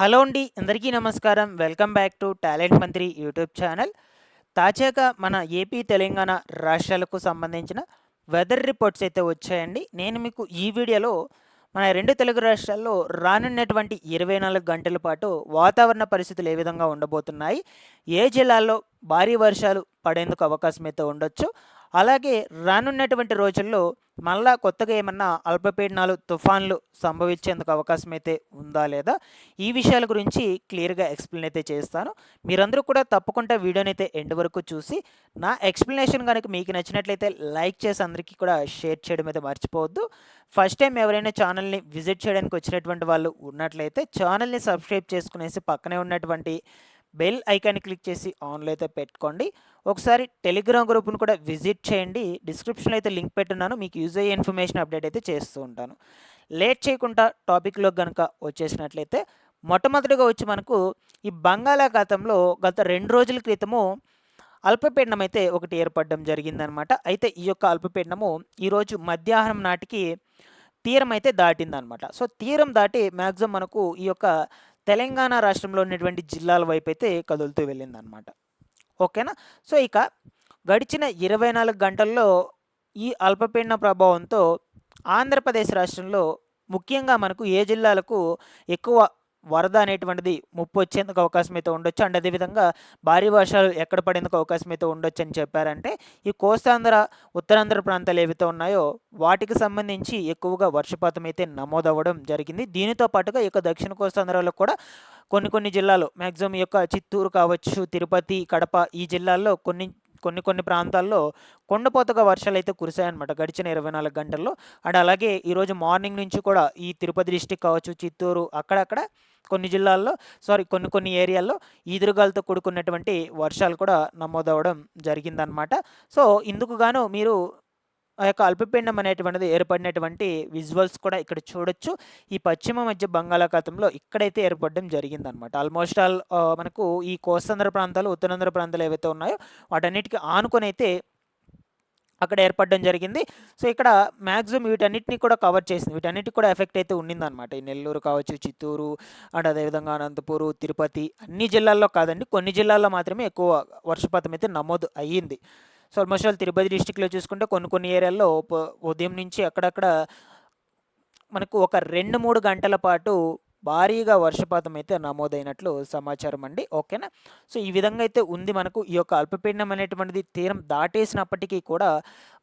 Hello అండి అందరికీ నమస్కారం. Welcome back to talent Mantri YouTube channel. తాజాగా మన ఏపీ తెలంగాణ రాష్ట్రాలకు సంబంధించిన వెదర్ రిపోర్ట్స్ అయితే వచ్చాయండి. నేను మీకు ఈ వీడియోలో మన రెండు తెలుగు రాష్ట్రాల్లో రానున్నటువంటి ఇరవై నాలుగు గంటల పాటు వాతావరణ పరిస్థితులు ఏ విధంగా ఉండబోతున్నాయి ఏ జిల్లాల్లో భారీ వర్షాలు పడేందుకు అవకాశం అయితే ఉండొచ్చు అలాగే రానున్నటువంటి రోజుల్లో మళ్ళా కొత్తగా ఏమన్నా అల్పపీడనాలు తుఫాన్లు సంభవించేందుకు అవకాశం అయితే ఉందా లేదా? ఈ విషయాల గురించి క్లియర్గా ఎక్స్ప్లెయిన్ అయితే చేస్తాను. మీరందరూ కూడా తప్పకుండా వీడియోని అయితే ఎండ్ వరకు చూసి నా ఎక్స్ప్లెనేషన్ కనుక మీకు నచ్చినట్లయితే లైక్ చేసి అందరికీ కూడా షేర్ చేయడం అయితే మర్చిపోవద్దు. ఫస్ట్ టైం ఎవరైనా ఛానల్ని విజిట్ చేయడానికి వచ్చినటువంటి వాళ్ళు ఉన్నట్లయితే ఛానల్ని సబ్స్క్రైబ్ చేసుకునేసి పక్కనే ఉన్నటువంటి బెల్ ఐకాన్ని క్లిక్ చేసి ఆన్లో అయితే పెట్టుకోండి. ఒకసారి టెలిగ్రామ్ గ్రూప్ను కూడా విజిట్ చేయండి. డిస్క్రిప్షన్లో అయితే లింక్ పెట్టున్నాను. మీకు యూజ్ అయ్యే ఇన్ఫర్మేషన్ అప్డేట్ అయితే చేస్తూ ఉంటాను. లేట్ చేయకుండా టాపిక్లో కనుక వచ్చేసినట్లయితే మొట్టమొదటిగా వచ్చి మనకు ఈ బంగాళాఖాతంలో గత రెండు రోజుల క్రితము అల్పపీడనం అయితే ఒకటి ఏర్పడడం జరిగిందనమాట. అయితే ఈ యొక్క అల్పపీడనము ఈరోజు మధ్యాహ్నం నాటికి తీరం అయితే దాటిందనమాట. సో తీరం దాటి మ్యాక్సిమం మనకు ఈ యొక్క తెలంగాణ రాష్ట్రంలో ఉన్నటువంటి జిల్లాల వైపు అయితే కదులుతూ వెళ్ళిందనమాట ఓకేనా? సో ఇక గడిచిన ఇరవై నాలుగు గంటల్లో ఈ అల్పపీడన ప్రభావంతో ఆంధ్రప్రదేశ్ రాష్ట్రంలో ముఖ్యంగా మనకు ఏ జిల్లాలకు ఎక్కువ వరద అనేటువంటిది ముప్పు వచ్చేందుకు అవకాశం అయితే ఉండొచ్చు. అండ్ అదేవిధంగా భారీ వర్షాలు ఎక్కడ పడేందుకు అవకాశం అయితే ఉండొచ్చు అని చెప్పారంటే ఈ కోస్తాంధ్ర ఉత్తరాంధ్ర ప్రాంతాలు ఏవైతే ఉన్నాయో వాటికి సంబంధించి ఎక్కువగా వర్షపాతం అయితే నమోదవ్వడం జరిగింది. దీనితో పాటుగా ఈ యొక్క దక్షిణ కోస్తాంధ్రలో కూడా కొన్ని కొన్ని జిల్లాలు మ్యాక్సిమం ఈ యొక్క చిత్తూరు కావచ్చు తిరుపతి కడప ఈ జిల్లాల్లో కొన్ని కొన్ని కొన్ని ప్రాంతాల్లో కొండపోతగా వర్షాలు అయితే కురిశాయన్నమాట. గడిచిన ఇరవై నాలుగు గంటల్లో. అండ్ అలాగే ఈరోజు మార్నింగ్ నుంచి కూడా ఈ తిరుపతి డిస్టిక్ కావచ్చు చిత్తూరు అక్కడక్కడ కొన్ని జిల్లాల్లో సారీ కొన్ని కొన్ని ఏరియాల్లో ఈదురుగాలతో కూడుకున్నటువంటి వర్షాలు కూడా నమోదవడం జరిగిందనమాట సో ఇందుకు గాను మీరు ఆ యొక్క అల్పపిండం అనేటువంటిది ఏర్పడినటువంటి విజువల్స్ కూడా ఇక్కడ చూడొచ్చు. ఈ పశ్చిమ మధ్య బంగాళాఖాతంలో ఇక్కడైతే ఏర్పడడం జరిగిందనమాట ఆల్మోస్ట్ ఆల్ మనకు ఈ కోస్తాంధ్ర ప్రాంతాలు ఉత్తరాంధ్ర ప్రాంతాలు ఏవైతే ఉన్నాయో వాటన్నిటికీ ఆనుకొని అయితే అక్కడ ఏర్పడడం జరిగింది. సో ఇక్కడ మ్యాక్సిమం వీటన్నిటిని కూడా కవర్ చేసింది. వీటన్నిటికి కూడా ఎఫెక్ట్ అయితే ఉండిందనమాట ఈ నెల్లూరు కావచ్చు చిత్తూరు అండ్ అదేవిధంగా అనంతపూరు తిరుపతి అన్ని జిల్లాల్లో కాదండి కొన్ని జిల్లాల్లో మాత్రమే ఎక్కువ వర్షపాతం అయితే నమోదు అయ్యింది. సో ఆల్మోస్ట్ ఆల్ తిరుపతి డిస్టిక్లో చూసుకుంటే కొన్ని కొన్ని ఏరియాల్లో ఉదయం నుంచి అక్కడక్కడ మనకు ఒక రెండు మూడు గంటల పాటు భారీగా వర్షపాతం అయితే నమోదైనట్లు సమాచారం అండి. ఓకేనా? సో ఈ విధంగా అయితే ఉంది మనకు. ఈ యొక్క అల్పపీడనం అనేటువంటిది తీరం దాటేసినప్పటికీ కూడా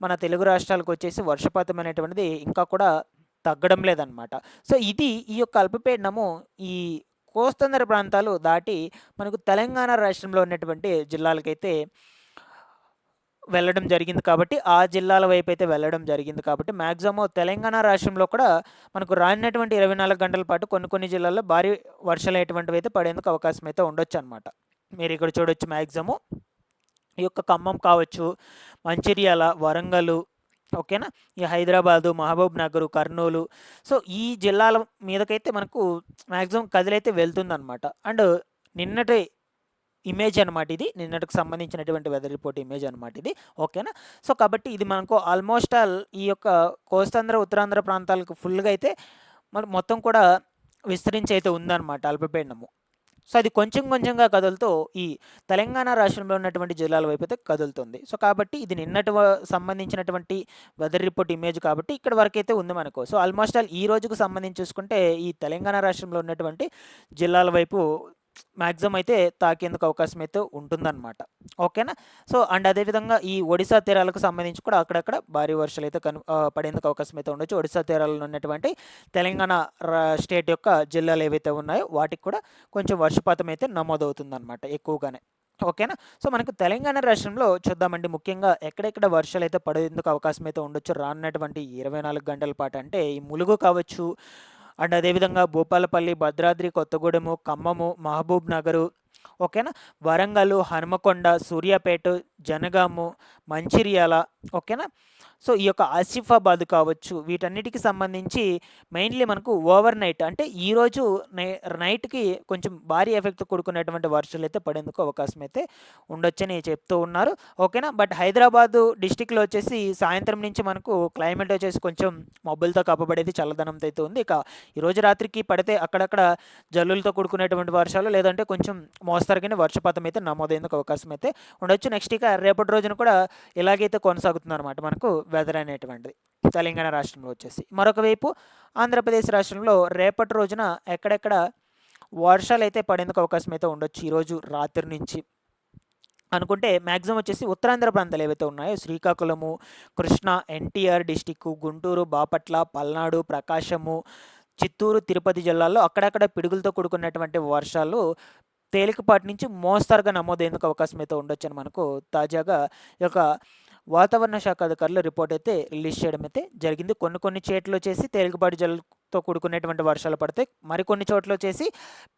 మన తెలుగు రాష్ట్రాలకు వచ్చేసి వర్షపాతం అనేటువంటిది ఇంకా కూడా తగ్గడం లేదనమాట సో ఇది ఈ యొక్క అల్పపీడనము ఈ కోస్తాంధ్ర ప్రాంతాలు దాటి మనకు తెలంగాణ రాష్ట్రంలో ఉన్నటువంటి జిల్లాలకైతే వెళ్ళడం జరిగింది కాబట్టి ఆ జిల్లాల వైపు అయితే వెళ్ళడం జరిగింది కాబట్టి మ్యాక్సిమం తెలంగాణ రాష్ట్రంలో కూడా మనకు రానున్నటువంటి ఇరవై నాలుగు గంటల పాటు కొన్ని కొన్ని జిల్లాల్లో భారీ వర్షాలు అటువంటివి అయితే పడేందుకు అవకాశం అయితే ఉండొచ్చు అనమాట మీరు ఇక్కడ చూడొచ్చు మ్యాక్సిమం ఈ యొక్క ఖమ్మం కావచ్చు మంచిర్యాల వరంగల్ ఓకేనా? ఈ హైదరాబాదు మహబూబ్ నగర్ కర్నూలు. సో ఈ జిల్లాల మీదకైతే మనకు మ్యాక్సిమం కదిలైతే వెళ్తుందన్నమాట. అండ్ నిన్నటి ఇమేజ్ అనమాట ఇది. నిన్నటికి సంబంధించినటువంటి వెదర్ రిపోర్ట్ ఇమేజ్ అనమాట ఇది. ఓకేనా సో కాబట్టి ఇది మనకు ఆల్మోస్ట్ ఆల్ ఈ యొక్క కోస్తాంధ్ర ఉత్తరాంధ్ర ప్రాంతాలకు ఫుల్గా అయితే మరి మొత్తం కూడా విస్తరించి అయితే ఉందన్నమాట అల్పపీడనము. సో అది కొంచెం కొంచెంగా కదులుతూ ఈ తెలంగాణ రాష్ట్రంలో ఉన్నటువంటి జిల్లాల వైపు అయితే కదులుతుంది. సో కాబట్టి ఇది నిన్నటి సంబంధించినటువంటి వెదర్ రిపోర్ట్ ఇమేజ్ కాబట్టి ఇక్కడ వరకు అయితే ఉంది మనకు. సో ఆల్మోస్ట్ ఆల్ ఈ రోజుకు సంబంధించి చూసుకుంటే ఈ తెలంగాణ రాష్ట్రంలో ఉన్నటువంటి జిల్లాల వైపు మ్యాక్సిమం అయితే తాకేందుకు అవకాశం అయితే ఉంటుందన్నమాట. ఓకేనా? సో అండ్ అదేవిధంగా ఈ ఒడిశా తీరాలకు సంబంధించి కూడా అక్కడక్కడ భారీ వర్షాలు అయితే కను పడేందుకు అవకాశం అయితే ఉండొచ్చు. ఒడిశా తీరాలలో ఉన్నటువంటి తెలంగాణ స్టేట్ యొక్క జిల్లాలు ఏవైతే ఉన్నాయో వాటికి కూడా కొంచెం వర్షపాతం అయితే నమోదవుతుందన్నమాట ఎక్కువగానే. ఓకేనా? సో మనకు తెలంగాణ రాష్ట్రంలో చూద్దామండి. ముఖ్యంగా ఎక్కడెక్కడ వర్షాలు అయితే పడేందుకు అవకాశం అయితే ఉండొచ్చు రానున్నటువంటి ఇరవై నాలుగు గంటల పాటు. అంటే ఈ ములుగు కావచ్చు అండ్ అదేవిధంగా భూపాలపల్లి భద్రాద్రి కొత్తగూడెము ఖమ్మము మహబూబ్ నగరు ఓకేనా? వరంగల్ హనుమకొండ సూర్యాపేట జనగాము మంచిర్యాల ఓకేనా? సో ఈ యొక్క ఆసిఫాబాద్ కావచ్చు వీటన్నిటికి సంబంధించి మెయిన్లీ మనకు ఓవర్ నైట్ అంటే ఈరోజు నై నైట్కి కొంచెం భారీ ఎఫెక్ట్ కూడుకున్నటువంటి వర్షాలు అయితే పడేందుకు అవకాశం అయితే ఉండొచ్చని చెప్తూ ఉన్నారు. ఓకేనా? బట్ హైదరాబాదు డిస్టిక్లో వచ్చేసి సాయంత్రం నుంచి మనకు క్లైమేట్ వచ్చేసి కొంచెం మబ్బులతో కప్పబడేది చల్లదనంతో అయితే ఉంది. ఇక ఈరోజు రాత్రికి పడితే అక్కడక్కడ జల్లులతో కూడుకునేటువంటి వర్షాలు లేదంటే కొంచెం మోస్తరుగానే వర్షపాతం అయితే నమోదయ్యేందుకు అవకాశం అయితే ఉండొచ్చు. నెక్స్ట్ ఇక రేపటి రోజున కూడా ఇలాగైతే కొనసాగుతుంది అనమాట మనకు వెదర్ అనేటువంటిది. తెలంగాణ రాష్ట్రంలో వచ్చేసి. మరొక వైపు ఆంధ్రప్రదేశ్ రాష్ట్రంలో రేపటి రోజున ఎక్కడెక్కడ వర్షాలు అయితే పడేందుకు అవకాశం అయితే ఉండొచ్చు ఈరోజు రాత్రి నుంచి. అనుకుంటే మ్యాక్సిమం వచ్చేసి ఉత్తరాంధ్ర ప్రాంతాలు ఏవైతే ఉన్నాయో శ్రీకాకుళము కృష్ణా ఎన్టీఆర్ డిస్టిక్ గుంటూరు బాపట్ల పల్నాడు ప్రకాశము చిత్తూరు తిరుపతి జిల్లాల్లో అక్కడక్కడ పిడుగులతో కూడుకున్నటువంటి వర్షాలు తేలికపాటి నుంచి మోస్తరుగా నమోదయ్యేందుకు అవకాశం అయితే ఉండొచ్చని మనకు తాజాగా ఈ యొక్క వాతావరణ శాఖ అధికారులు రిపోర్ట్ అయితే రిలీజ్ చేయడం అయితే జరిగింది. కొన్ని కొన్ని చేట్లు చేసి తేలికపాటి జలతో కూడుకునేటువంటి వర్షాలు పడతాయి మరికొన్ని చోట్ల వచ్చేసి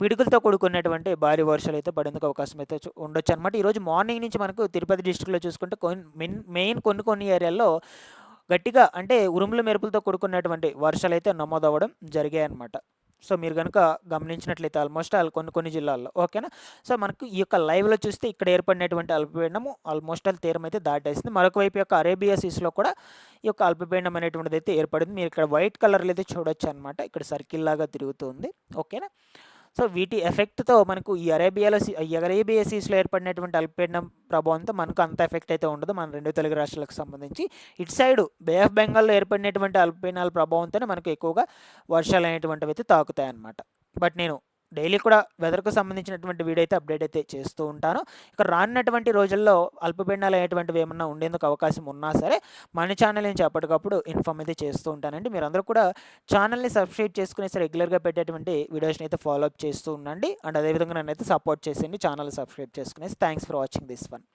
పిడుగులతో కూడుకునేటువంటి భారీ వర్షాలు అయితే పడేందుకు అవకాశం అయితే ఉండొచ్చు అనమాట ఈరోజు మార్నింగ్ నుంచి మనకు తిరుపతి డిస్టిక్లో చూసుకుంటే కొన్ని మెయిన్ మెయిన్ కొన్ని కొన్ని ఏరియాల్లో గట్టిగా అంటే ఉరుముల మెరుపులతో కూడుకున్నటువంటి వర్షాలు అయితే నమోదవ్వడం జరిగాయన్నమాట. సో మీరు కనుక గమనించినట్లయితే ఆల్మోస్ట్ ఆల్ కొన్ని కొన్ని జిల్లాల్లో ఓకేనా? సో మనకు ఈ యొక్క లైవ్లో చూస్తే ఇక్కడ ఏర్పడినటువంటి అల్పపీడనము ఆల్మోస్ట్ ఆల్ తీరం అయితే దాటేసింది. మరొక వైపు యొక్క అరేబియా సీస్లో కూడా ఈ యొక్క అల్పపీడనం అనేటువంటిది అయితే ఏర్పడింది. మీరు ఇక్కడ వైట్ కలర్లో అయితే చూడొచ్చు అనమాట ఇక్కడ సర్కిల్ లాగా తిరుగుతుంది ఓకేనా? సో వీటి ఎఫెక్ట్తో మనకు ఈ అరేబియాలో సీ- అరేబియా సీస్లో ఏర్పడినటువంటి అల్పపీడనం ప్రభావంతో మనకు అంత ఎఫెక్ట్ అయితే ఉండదు. మన రెండు తెలుగు రాష్ట్రాలకు సంబంధించి. ఇటు సైడ్ బే ఆఫ్ బెంగాల్లో ఏర్పడినటువంటి అల్పపీడనాల ప్రభావంతోనే మనకు ఎక్కువగా వర్షాలు అనేటువంటివి అయితే తాకుతాయి అన్నమాట బట్ నేను డైలీ కూడా వెదర్కు సంబంధించినటువంటి వీడియో అయితే అప్డేట్ అయితే చేస్తూ ఉంటాను. ఇక రానున్నటువంటి రోజుల్లో అల్పపీడనాలు అయ్యేటువంటివి ఏమన్నా ఉండేందుకు అవకాశం ఉన్నా సరే మన ఛానల్ నుంచి ఎప్పటికప్పుడు ఇన్ఫామ్ అయితే చేస్తూ ఉంటానండి. మీరు అందరూ కూడా ఛానల్ని సబ్స్క్రైబ్ చేసుకునేసి రెగ్యులర్గా పెట్టేటువంటి వీడియోస్ని అయితే ఫాలో అప్ చేస్తూ ఉండండి. అండ్ అదేవిధంగా నన్ను అయితే సపోర్ట్ చేసేయండి. ఛానల్ సబ్స్క్రైబ్ చేసుకునేసి thanks for watching this one.